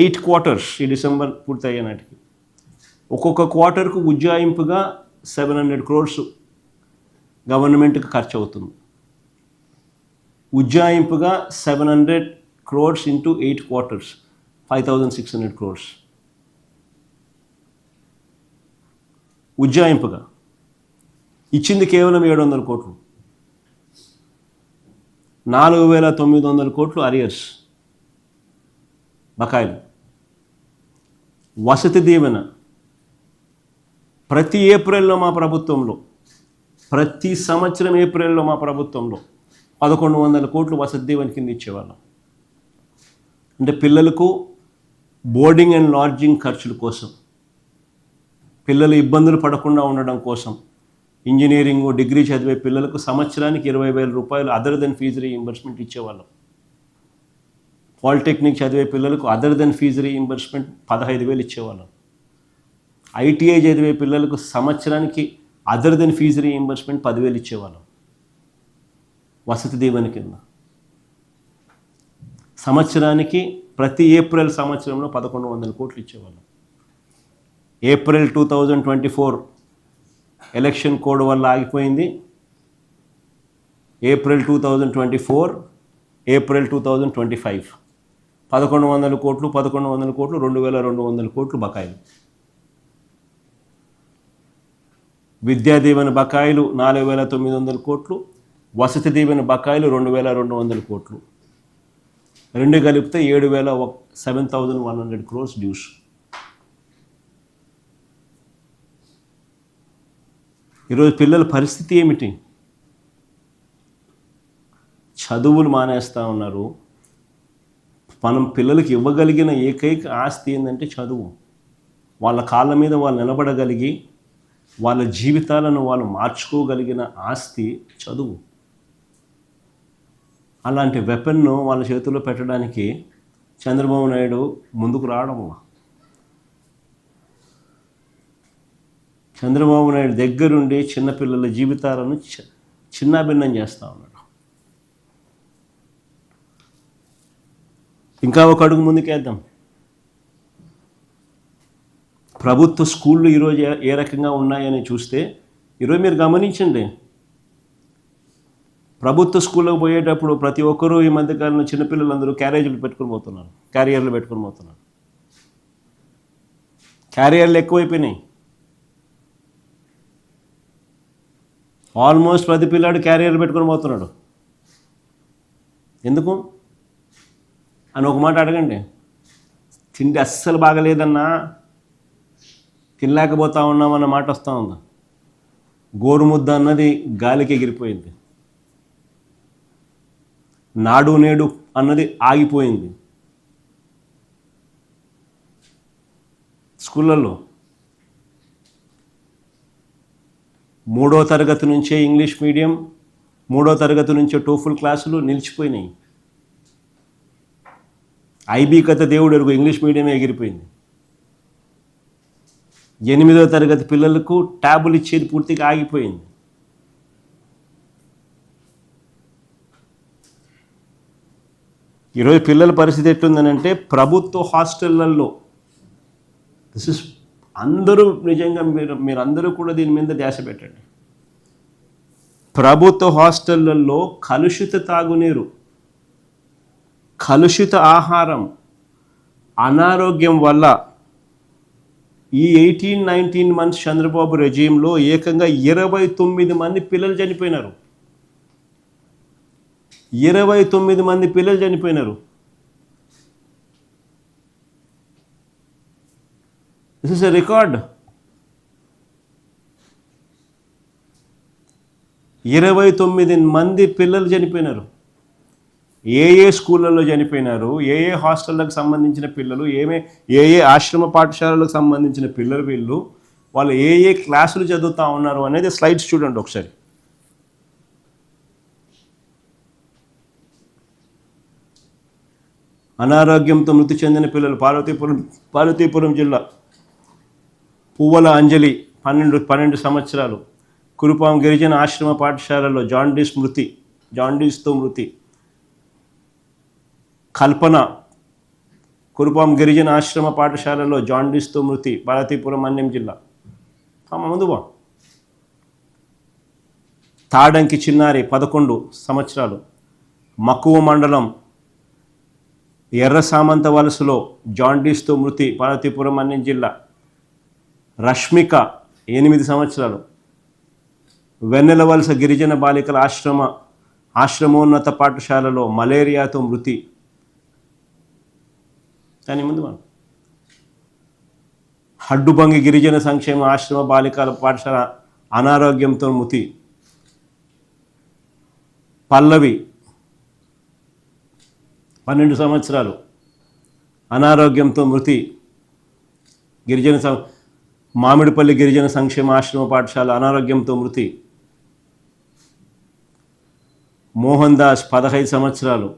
Eight quarters ఈ December పూర్తయ్యే నాటికి. ఒక్కొక్క క్వార్టర్కు ఉజ్జాయింపుగా సెవెన్ హండ్రెడ్ క్రోర్స్ గవర్నమెంట్కి ఖర్చు అవుతుంది. ఉజ్జాయింపుగా seven hundred crores into eight quarters five thousand six hundred crores. ఉజ్జాయింపుగా ఇచ్చింది కేవలం ఏడు వందల కోట్లు. నాలుగు వేల తొమ్మిది వందల కోట్లు అరియర్స్. బకాయిలు. వసతి దీవెన. ప్రతి ఏప్రిల్లో మా ప్రభుత్వంలో ప్రతి సంవత్సరం ఏప్రిల్లో మా ప్రభుత్వంలో పదకొండు వందల కోట్లు వసతి దీవెన కింద ఇచ్చేవాళ్ళం. అంటే పిల్లలకు బోర్డింగ్ అండ్ లాడ్జింగ్ ఖర్చుల కోసం పిల్లలు ఇబ్బందులు పడకుండా ఉండడం కోసం ఇంజనీరింగ్ డిగ్రీ చదివే పిల్లలకు సంవత్సరానికి ఇరవై వేల రూపాయలు అదర్ దెన్ ఫీజు రీఇంబర్స్మెంట్ ఇచ్చేవాళ్ళం. పాలిటెక్నిక్ చదివే పిల్లలకు అదర్ దెన్ ఫీజు రీఇంబర్స్మెంట్ పదహైదు వేలు ఇచ్చేవాళ్ళం. ఐటీఐ చదివే పిల్లలకు సంవత్సరానికి అదర్ దెన్ ఫీజు రీఇంబర్స్మెంట్ పదివేలు ఇచ్చేవాళ్ళం. వసతి దీవెన కింద. సంవత్సరానికి ప్రతి ఏప్రిల్ సంవత్సరంలో పదకొండు వందల కోట్లు ఇచ్చేవాళ్ళం. April two thousand twenty four election code వల్ల ఆగిపోయింది. April two thousand twenty four April two thousand twenty five. పదకొండు వందల కోట్లు పదకొండు వందల కోట్లు రెండు వేల రెండు వందల కోట్లు బకాయిలు. విద్యా దీవెన బకాయిలు నాలుగు వేల తొమ్మిది వందల కోట్లు వసతి దీవెన బకాయిలు రెండు వేల రెండు వందల కోట్లు. రెండు కలిపితే ఏడు వేల seven thousand one hundred crores dues. ఈరోజు పిల్లల పరిస్థితి ఏమిటి? చదువులు మానేస్తూ ఉన్నారు. మనం పిల్లలకి ఇవ్వగలిగిన ఏకైక ఆస్తి ఏంటంటే చదువు. వాళ్ళ కాళ్ళ మీద వాళ్ళు నిలబడగలిగి వాళ్ళ జీవితాలను వాళ్ళు మార్చుకోగలిగిన ఆస్తి చదువు. అలాంటి వెపన్ను వాళ్ళ చేతుల్లో పెట్టడానికి చంద్రబాబు నాయుడు ముందుకు రావడం చంద్రబాబు నాయుడు దగ్గరుండి చిన్నపిల్లల జీవితాలను చి- చిన్నాభిన్నం చేస్తూ ఉన్నాడు. ఇంకా ఒక అడుగు ముందుకేద్దాం. ప్రభుత్వ స్కూళ్ళు ఈరోజు ఏ- ఏ రకంగా ఉన్నాయని చూస్తే ఈరోజు మీరు గమనించండి. ప్రభుత్వ స్కూల్లో పోయేటప్పుడు ప్రతి ఒక్కరూ ఈ మధ్యకాలంలో చిన్నపిల్లలందరూ క్యారేజీలు పెట్టుకొని పోతున్నారు క్యారియర్లు పెట్టుకొని పోతున్నారు. క్యారియర్లు ఎక్కువైపోయినాయి. ఆల్మోస్ట్ ప్రతి పిల్లాడు క్యారియర్ పెట్టుకొని పోతున్నాడు. ఎందుకు? అని ఒక మాట అడగండి. తిండి అస్సలు బాగలేదన్నా తినలేకపోతా ఉన్నామన్న మాట వస్తూ ఉందా. గోరుముద్ద అన్నది గాలికి ఎగిరిపోయింది. నాడు నేడు అన్నది ఆగిపోయింది. స్కూళ్ళల్లో మూడో తరగతి నుంచే ఇంగ్లీష్ మీడియం మూడో తరగతి నుంచే టోఫుల్ క్లాసులు నిలిచిపోయినాయి. ఐబీ కథ దేవుడు ఎరుగు ఇంగ్లీష్ మీడియమే ఎగిరిపోయింది. ఎనిమిదో తరగతి పిల్లలకు ట్యాబులు ఇచ్చేది పూర్తిగా ఆగిపోయింది. ఈరోజు పిల్లల పరిస్థితి ఎట్లుందనంటే ప్రభుత్వ హాస్టళ్ళలో దిస్ ఇస్ అందరూ నిజంగా మీరు మీరందరూ కూడా దీని మీద ధ్యాస పెట్టండి. ప్రభుత్వ హాస్టళ్ళలో కలుషిత తాగునీరు కలుషిత ఆహారం అనారోగ్యం వల్ల ఈ ఎయిటీన్ నైన్టీన్ మంత్స్ చంద్రబాబు రెజీంలో ఏకంగా ఇరవై తొమ్మిది మంది పిల్లలు చనిపోయినారు. ఇరవై తొమ్మిది మంది పిల్లలు చనిపోయినారు. దిస్ ఇస్ ఎ రికార్డ్ ఇరవై తొమ్మిది మంది పిల్లలు చనిపోయినారు. ఏ ఏ స్కూళ్ళల్లో చనిపోయినారు ఏ ఏ హాస్టళ్ళకు సంబంధించిన పిల్లలు ఏమే ఏ ఏ ఆశ్రమ పాఠశాలలకు సంబంధించిన పిల్లలు వీళ్ళు వాళ్ళు ఏ ఏ క్లాసులు చదువుతా ఉన్నారు అనేది స్లైడ్స్ చూడండి ఒకసారి. అనారోగ్యంతో మృతి చెందిన పిల్లలు పార్వతీపురం పార్వతీపురం జిల్లా పువ్వల అంజలి పన్నెండు పన్నెండు సంవత్సరాలు. కురుపాం గిరిజన ఆశ్రమ పాఠశాలలో జాండీస్ మృతి జాండీస్తో మృతి. కల్పన. కురుపాం గిరిజన ఆశ్రమ పాఠశాలలో జాండీస్తో మృతి భారతీపురం అన్యం జిల్లా. ఆమె ముందు బా. తాడంకి చిన్నారి పదకొండు సంవత్సరాలు. మక్కువ మండలం ఎర్ర సామంత వలసలో జాండీస్తో మృతి పార్వతీపురం అన్యం జిల్లా. రష్మిక ఎనిమిది సంవత్సరాలు. వెన్నెల వలస గిరిజన బాలికల ఆశ్రమ ఆశ్రమోన్నత పాఠశాలలో మలేరియాతో మృతి దాని ముందు మనం. హడ్డుబంగి గిరిజన సంక్షేమ ఆశ్రమ బాలికల పాఠశాల అనారోగ్యంతో మృతి. పల్లవి పన్నెండు సంవత్సరాలు అనారోగ్యంతో మృతి. గిరిజన సం మామిడిపల్లి గిరిజన సంక్షేమ ఆశ్రమ పాఠశాల అనారోగ్యంతో మృతి. మోహన్ దాస్ పదహైదు సంవత్సరాలు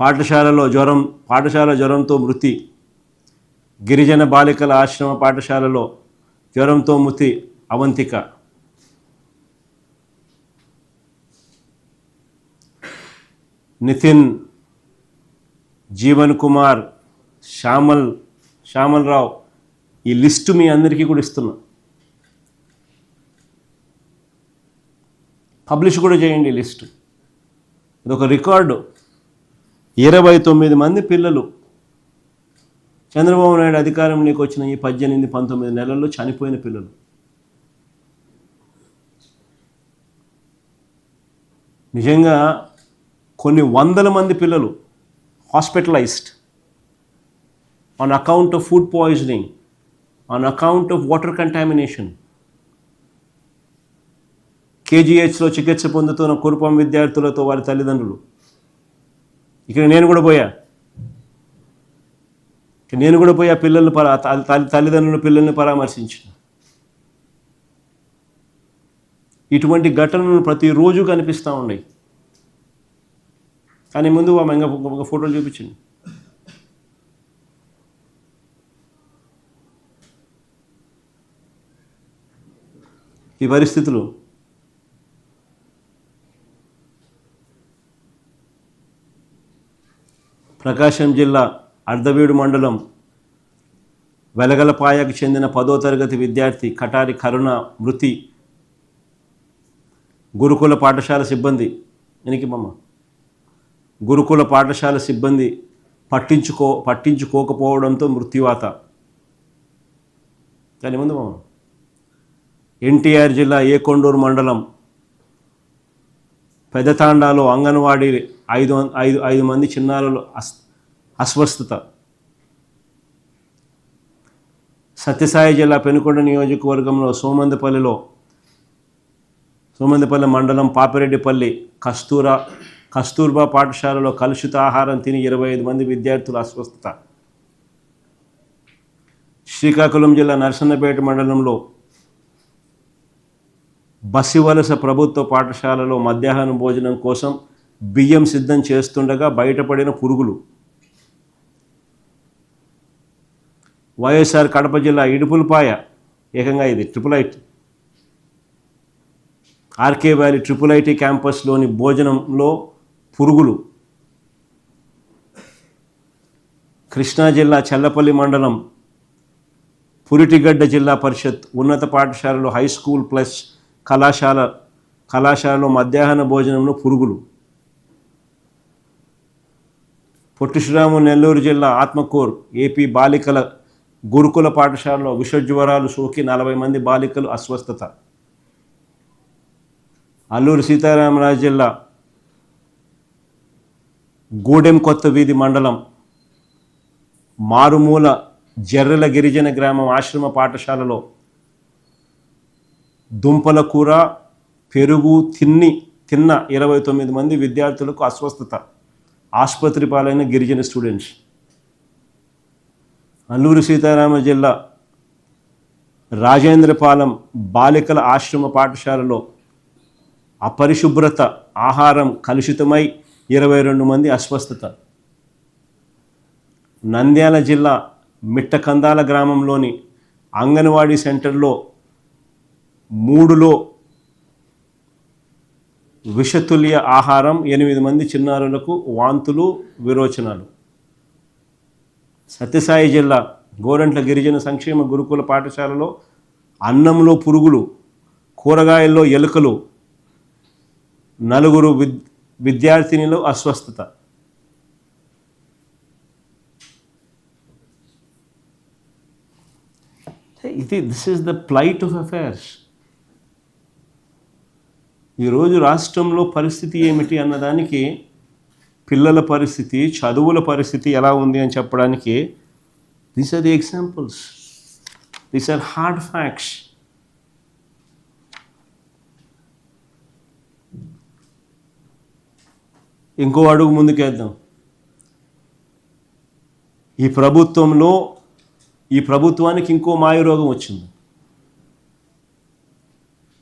పాఠశాలలో జ్వరం పాఠశాల జ్వరంతో మృతి. గిరిజన బాలికల ఆశ్రమ పాఠశాలలో జ్వరంతో మృతి అవంతిక. నితిన్ జీవన్ కుమార్ శ్యామల్ శ్యామల్ రావు ఈ లిస్టు మీ అందరికీ కూడా ఇస్తున్నా. పబ్లిష్ కూడా చేయండి లిస్టు. ఇది ఒక రికార్డు. ఇరవై తొమ్మిది మంది పిల్లలు. చంద్రబాబు నాయుడు అధికారంలోకి వచ్చిన ఈ పద్దెనిమిది పంతొమ్మిది నెలల్లో చనిపోయిన పిల్లలు. నిజంగా కొన్ని వందల మంది పిల్లలు hospitalised on account of food poisoning on account of water contamination కేజీహెచ్లో చికిత్స పొందుతున్న కురుపం విద్యార్థులతో వారి తల్లిదండ్రులు ఇక్కడ నేను కూడా పోయా. నేను కూడా పోయి ఆ పిల్లల్ని పరా తల్లి- తల్లిదండ్రుల పిల్లల్ని పరామర్శించిన. ఇటువంటి ఘటనలు ప్రతిరోజు కనిపిస్తూ ఉన్నాయి. కానీ ముందు ఆమె ఇంకా ఒక ఫోటోలు చూపించింది ఈ పరిస్థితులు ప్రకాశం జిల్లా అర్ధవీడు మండలం వెలగలపాయకు చెందిన పదో తరగతి విద్యార్థి కటారి కరుణ మృతి గురుకుల పాఠశాల సిబ్బంది. వెనక్కి మమ్మ గురుకుల పాఠశాల సిబ్బంది పట్టించుకో పట్టించుకోకపోవడంతో మృత్యువాత. దాని ముందు మమ్మ ఎన్టీఆర్ జిల్లా ఏకొండూరు మండలం పెదతాండాలో అంగన్వాడీ ఐదు ఐదు ఐదు మంది చిన్నారులు అస్ అస్వస్థత. సత్యసాయి జిల్లా పెనుకొండ నియోజకవర్గంలో సోమందిపల్లిలో సోమందిపల్లి మండలం పాపిరెడ్డిపల్లి కస్తూరా కస్తూర్బా పాఠశాలలో కలుషిత ఆహారం తిని ఇరవై ఐదు మంది విద్యార్థులు అస్వస్థత. శ్రీకాకుళం జిల్లా నరసన్నపేట మండలంలో బసివలస ప్రభుత్వ పాఠశాలలో మధ్యాహ్నం భోజనం కోసం బియ్యం సిద్ధం చేస్తుండగా బయటపడిన పురుగులు. వైఎస్ఆర్ కడప జిల్లా ఇడుపులపాయ ఏకంగా ఇది triple IT RK valley triple IT క్యాంపస్లోని భోజనంలో పురుగులు. కృష్ణా జిల్లా చల్లపల్లి మండలం పురిటిగడ్డ జిల్లా పరిషత్ ఉన్నత పాఠశాలలో హై స్కూల్ ప్లస్ కళాశాల కళాశాలలో మధ్యాహ్న భోజనంలో పురుగులు. పొట్టి శ్రీరాము నెల్లూరు జిల్లా ఆత్మకూర్ ఏపీ బాలికల గురుకుల పాఠశాలలో విషజ్వరాలు సోకి నలభై మంది బాలికలు అస్వస్థత. అల్లూరు సీతారామరాజు జిల్లా గూడెం కొత్త వీధి మండలం మారుమూల జర్రెల గిరిజన గ్రామం ఆశ్రమ పాఠశాలలో దుంపల కూర పెరుగు తిన్ని తిన్న ఇరవై తొమ్మిది మంది విద్యార్థులకు అస్వస్థత. ఆసుపత్రి పాలైన గిరిజన స్టూడెంట్స్. అల్లూరు సీతారామ జిల్లా రాజేంద్రపాలెం బాలికల ఆశ్రమ పాఠశాలలో అపరిశుభ్రత ఆహారం కలుషితమై ఇరవై రెండు మంది అస్వస్థత. నంద్యాల జిల్లా మిట్టకందాల గ్రామంలోని అంగన్వాడీ సెంటర్లో మూడులో విషతుల్య ఆహారం ఎనిమిది మంది చిన్నారులకు వాంతులు విరోచనాలు. సత్యసాయి జిల్లా గోరంట్ల గిరిజన సంక్షేమ గురుకుల పాఠశాలలో అన్నంలో పురుగులు కూరగాయల్లో ఎలుకలు నలుగురు విద్ విద్యార్థినిలో అస్వస్థత. ఇది this is the plight of affairs ఈరోజు రాష్ట్రంలో పరిస్థితి ఏమిటి అన్నదానికి పిల్లల పరిస్థితి చదువుల పరిస్థితి ఎలా ఉంది అని చెప్పడానికి these are the examples these are hard facts ఇంకో అడుగు ముందుకేద్దాం. ఈ ప్రభుత్వంలో ఈ ప్రభుత్వానికి ఇంకో మాయరోగం వచ్చింది.